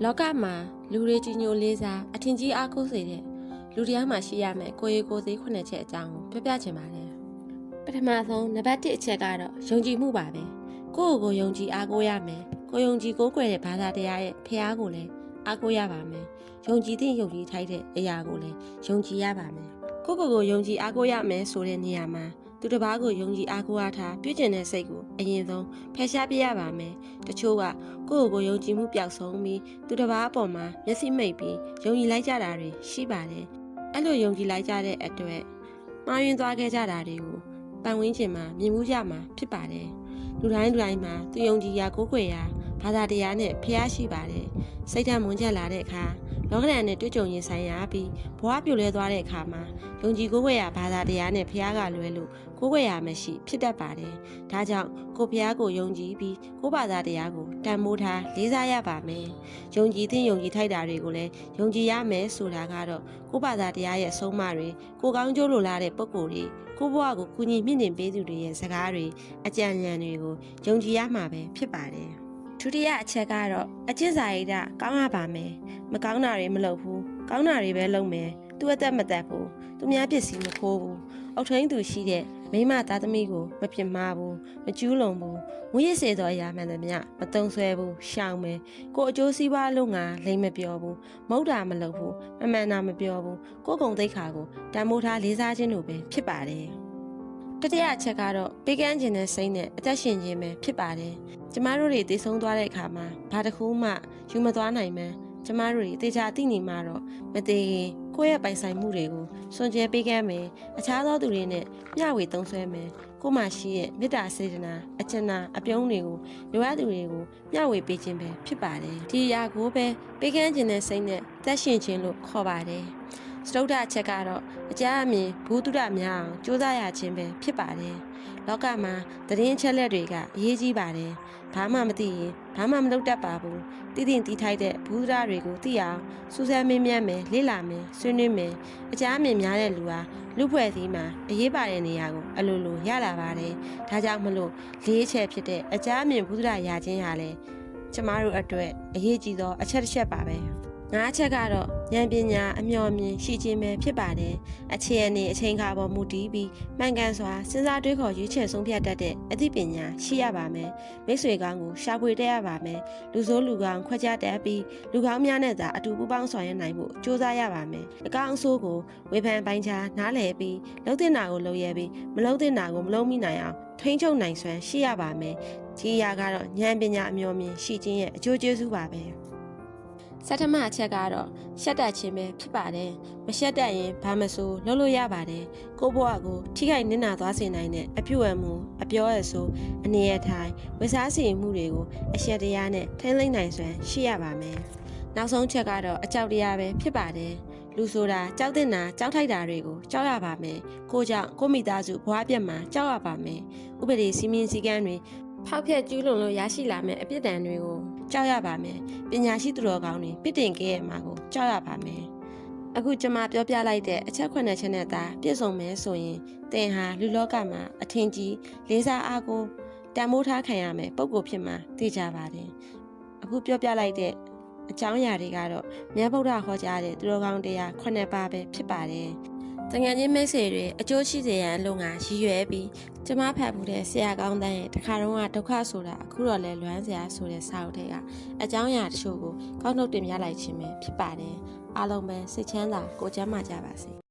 လောကမှာလူတွေကြီးညိုလေးစားအထင်ကြီးအားကိုးစေတဲ့လူတရားမှာရှိရမယ်ကိုရီကိုသေးခုနှစ်ချက်အကြောင်းကိုပြောပြချင်ပါတယ်ပထမဆုံးနံပါတ်1အချက်ကတော့ယုံကြည်မှုပါပဲကိုယ့်ကိုယ်ကိုယုံကြည်အားကိုးရမယ်ကိုယုံကြည်ကိုးကွယ်တဲ့ဘာသာတရားရဲ့ဖះကိုလည်းအားကိုးရပါမယ်ယုံကြည်တဲ့ယုံကြည်ထိုက်တဲ့အရာကိုလည်းယုံကြည်ရပါမယ်ကိုယ့်ကိုယ်ကိုယုံကြည်အားကိုးရမယ်ဆိုတဲ့နေရာမှာ သူတစ်ပါးကိုယုံကြည်အားကိုးအားထားပြုကျင်တဲ့စိတ်ကိုအရင်ဆုံးဖယ်ရှားပြရပါမယ်တချို့ကကိုယ့်ကိုယ်ကိုယုံကြည်မှုပျောက်ဆုံးပြီးသူတစ်ပါးအပေါ်မှာမျက်စိမိတ်ပြီးယုံကြည်လိုက်ကြတာတွေရှိပါတယ်အဲ့လိုယုံကြည်လိုက်ကြတဲ့အတွက်မှားယွင်းသွားခဲ့ကြတာတွေကိုပန်ဝင်းကျင်မှာမြင်မှုကြမှာဖြစ်ပါတယ်လူတိုင်းလူတိုင်းမှာသူယုံကြည်ရာကိုးကွယ်ရာဘာသာတရားနဲ့ဖျားရှိပါတယ်စိတ်ဓာတ်မွန်ချက်လာတဲ့အခါ လောကဓာတ်နဲ့တွေ့ကြုံရင်ဆိုင်ရပြီးဘဝပြိုလဲသွားတဲ့အခါမှာယုံကြည်ကိုးကွယ်ရာဘာသာတရားနဲ့ဖျားကလွဲလို့ကိုးကွယ်ရာမရှိဖြစ်တတ်ပါတယ်ဒါကြောင့်ကိုဖျားကိုယုံကြည်ပြီးကိုးဘာသာတရားကိုတန်ဖိုးထားလေးစားရပါမယ်ယုံကြည်တဲ့ယုံကြည်ထိုက်တာတွေကိုလည်းယုံကြည်ရမယ်ဆိုတာကတော့ကိုးဘာသာတရားရဲ့အဆုံးအမတွေကိုကောင်းကျိုးလိုလားတဲ့ပုံကိုယ်တွေကိုဘဝကိုကူညီမြင့်တင်ပေးသူတွေရဲ့စကားတွေအကြံဉာဏ်တွေကိုယုံကြည်ရမှာပဲဖြစ်ပါတယ် ဒုတိယအချက်ကတော့အကျင့်စာရိတ္တကောင်းရပါမယ်မကောင်းတာတွေမလုပ်ဘူးကောင်းတာတွေပဲလုပ်မယ်သူအသက်မသက်ဘူးသူများပစ္စည်းမခိုးဘူးအုတ်ထင်းသူရှိတဲ့မိမသားသမီးကိုမပြစ်မှားဘူးမကျူးလွန်ဘူးငွေရစေသောအရာမှန်သမျှမတုံဆွဲဘူးရှောင်မယ်ကိုအကျိုးစီးပွားလုံးငါလိမ့်မပြောဘူးမုတ်တာမလုပ်ဘူးမမှန်တာမပြောဘူးကိုကုံသိက္ခာကိုတန်မိုးထားလေးစားခြင်းတို့ပဲဖြစ်ပါတယ် တတိယအချက်ကတော့ပေးကမ်းခြင်းနဲ့စိတ်နဲ့အသက်ရှင်ခြင်းပဲဖြစ်ပါတယ်ကျမတို့တွေတည်ဆုံးသွားတဲ့အခါမှာဘာတစ်ခုမှယူမသွားနိုင်မှန်းကျမတို့တွေတေချာသိနေမှာတော့မသေးရင်ကိုယ့်ရဲ့ပိုင်ဆိုင်မှုတွေကိုစွန့်ကြဲပေးကမ်းမယ်အခြားသောသူတွေနဲ့မျှဝေသုံးစွဲမယ်ကိုယ်မှရှိရဲ့မေတ္တာစေတနာအကျဉ်းနာအပြုံးတွေကိုလိုအပ်သူတွေကိုမျှဝေပေးခြင်းပဲဖြစ်ပါတယ်ဒီအရာကိုပဲပေးကမ်းခြင်းနဲ့စိတ်နဲ့သက်ရှင်ခြင်းလို့ခေါ်ပါတယ် စတုဒ္ဓအချက်ကတော့အကြအမြင်ဘုဒ္ဓများအောင်ကြိုးစားရခြင်းပဲဖြစ်ပါတယ်လောကမှာသတင်းအချက်လက်တွေကအရေးကြီးပါတယ်ဘာမှမသိရင်ဘာမှမလုပ်တတ်ပါဘူးတည်တည်တီးထိုက်တဲ့ဘုဒ္ဓတွေကိုသိအောင်စူးစမ်းမင်းမြတ်မယ်လေ့လာမယ်ဆွေးနွေးမယ်အကြအမြင်များတဲ့လူဟာလူဖွဲ့စည်းမှာအရေးပါတဲ့နေရာကိုအလိုလိုရလာပါတယ်ဒါကြောင့်မလို့လေးချက်ဖြစ်တဲ့အကြအမြင်ဘုဒ္ဓရာခြင်းဟာလည်းကျမတို့အတွက်အရေးကြီးသောအချက်တစ်ချက်ပါပဲ ငါးချက်ကတော့ဉာဏ်ပညာအမျှော်အမြင်ရှိခြင်းပဲဖြစ်ပါတယ်အခြေအနေအချိန်ခါပေါ်မူတည်ပြီးမှန်ကန်စွာစဉ်းစားတွေးခေါ်ရွေးချယ်ဆုံးဖြတ်တတ်တဲ့အသိပညာရှိရပါမယ်မိတ်ဆွေကောင်းကိုရှာဖွေတတ်ရပါမယ်လူဆိုးလူကောင်းခွဲခြားတတ်ပြီးလူကောင်းများနဲ့သာအတူပူးပေါင်းဆောင်ရွက်နိုင်ဖို့ကြိုးစားရပါမယ်အကောင်းအဆိုးကိုဝေဖန်ပိုင်းခြားနားလည်ပြီးလှုပ်တဲ့နာကိုလှုပ်ရဲပြီးမလှုပ်တဲ့နာကိုမလှုပ်မိနိုင်အောင်ထိန်းချုပ်နိုင်စွမ်းရှိရပါမယ်ဒီအရာကတော့ဉာဏ်ပညာအမျှော်မြင်ရှိခြင်းရဲ့အကျိုးကျေးဇူးပါပဲ စက်ထမအချက်ကတော့ရှက်တတ်ခြင်းပဲဖြစ်ပါတယ်မရှက်တတ်ရင်ဘာမဆိုလုပ်လို့ရပါတယ်ကိုယ့်ဘဝကိုထိခိုက်နစ်နာသွားစေနိုင်တဲ့အပြုအမူအပြောအဆိုအနေအထိုင်ဝစားစီမှုတွေကိုအရှက်တရားနဲ့ထိမ့်သိမ့်နိုင်စွမ်းရှိရပါမယ်နောက်ဆုံးချက်ကတော့အကြောက်တရားပဲဖြစ်ပါတယ်လူဆိုတာကြောက်တဲ့နာကြောက်ထိုက်တာတွေကိုကြောက်ရပါမယ်ကိုကြောင့်ကိုမိသားစုဘဝပြတ်မှာကြောက်ရပါမယ်ဥပဒေစီမင်းစည်းကမ်းတွေဖောက်ဖျက်ကျူးလွန်လို့ရရှိလာမယ့်အပြစ်ဒဏ်တွေကို ကြောက်ရပါမယ်ပညာရှိသူတော်ကောင်းတွေပြစ်တင်ခဲ့ရမှာကိုကြောက်ရပါမယ်အခုကျွန်မပြောပြလိုက်တဲ့အချက်ခွနဲ့ချက်နဲ့သာပြည့်စုံမယ်ဆိုရင်သင်ဟာလူလောကမှာအထင်ကြီးလေးစားအားကိုတန်မိုးထားခံရမယ်ပုံကိုဖြစ်မှာသိကြပါတယ်အခုပြောပြလိုက်တဲ့အကြောင်းအရာတွေကတော့မြတ်ဗုဒ္ဓဟောကြားတဲ့သူတော်ကောင်းတရားခုနှစ်ပါးပဲဖြစ်ပါတယ် တငယ်ချင်းမိတ်ဆွေတွေအကျိုးရှိစေရန်လုံငါရည်ရွယ်ပြီးကျမဖတ်မှုတဲ့ဆရာကောင်းတန်းရဲ့တခါတော့ကဒုက္ခဆိုတာအခုတော့လဲလွမ်းစရာဆိုတဲ့စာအုပ်ထဲကအကြောင်းအရာတချို့ကိုကောက်နှုတ်တင်ပြလိုက်ခြင်းပဲဖြစ်ပါတယ်အားလုံးပဲစိတ်ချမ်းသာကိုယ်ကျန်းမာကြပါစေ